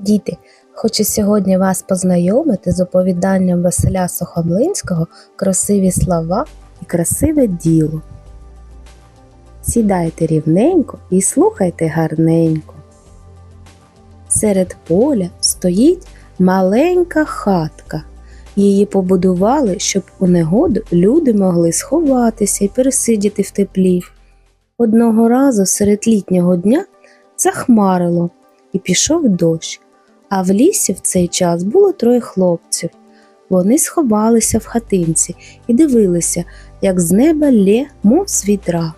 Діти, хочу сьогодні вас познайомити з оповіданням Василя Сухомлинського Красиві слова і красиве діло. Сідайте рівненько і слухайте гарненько. Серед поля стоїть маленька хатка. Її побудували, щоб у негоду люди могли сховатися і пересидіти в теплі. Одного разу серед літнього дня захмарило і пішов дощ, а в лісі в цей час було троє хлопців. Вони сховалися в хатинці і дивилися, як з неба лє, мов з вітра.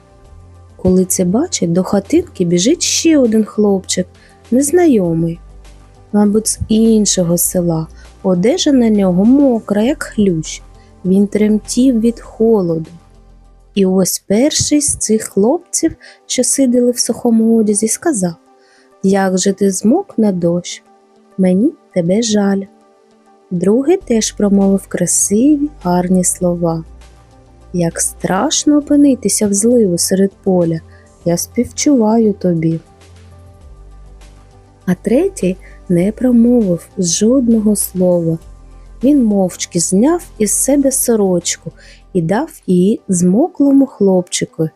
Коли це бачить, до хатинки біжить ще один хлопчик, незнайомий, мабуть, з іншого села. Одежа на нього мокра, як хлющ. Він тремтів від холоду. І ось перший з цих хлопців, що сиділи в сухому одязі, сказав Як же ти змок на дощ? Мені тебе жаль. Другий теж промовив красиві, гарні слова. Як страшно опинитися в зливу серед поля, я співчуваю тобі. А третій не промовив жодного слова. Він мовчки зняв із себе сорочку і дав її змоклому хлопчику.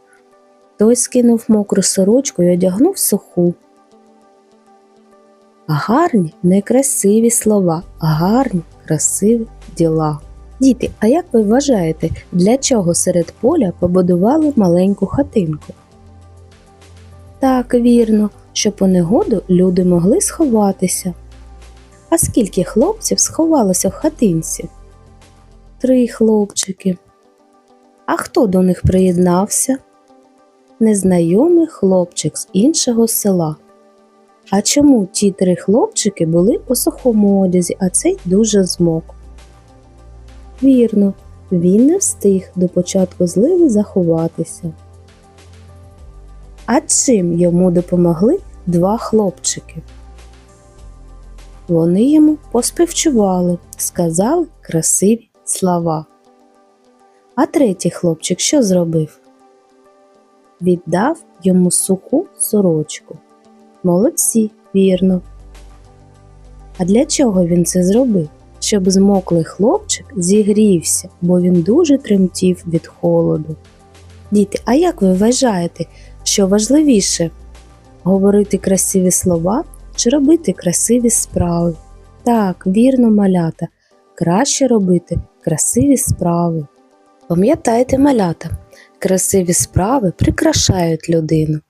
Той скинув мокру сорочку і одягнув суху. Гарні, некрасиві слова, гарні, красиві діла. Діти, а як ви вважаєте, для чого серед поля побудували маленьку хатинку? Так, вірно, щоб у негоду люди могли сховатися. А скільки хлопців сховалося в хатинці? Три хлопчики. А хто до них приєднався? Незнайомий хлопчик з іншого села. А чому ті три хлопчики були у сухому одязі, а цей дуже змок? Вірно, він не встиг до початку зливи заховатися. А чим йому допомогли два хлопчики? Вони йому поспівчували, сказали красиві слова. А третій хлопчик що зробив? Віддав йому суху сорочку. Молодці, вірно. А для чого він це зробив? Щоб змоклий хлопчик зігрівся, бо він дуже тремтів від холоду. Діти, а як ви вважаєте, що важливіше говорити красиві слова чи робити красиві справи? Так, вірно, малята, краще робити красиві справи. Пам'ятайте, малята, красиві справи прикрашають людину.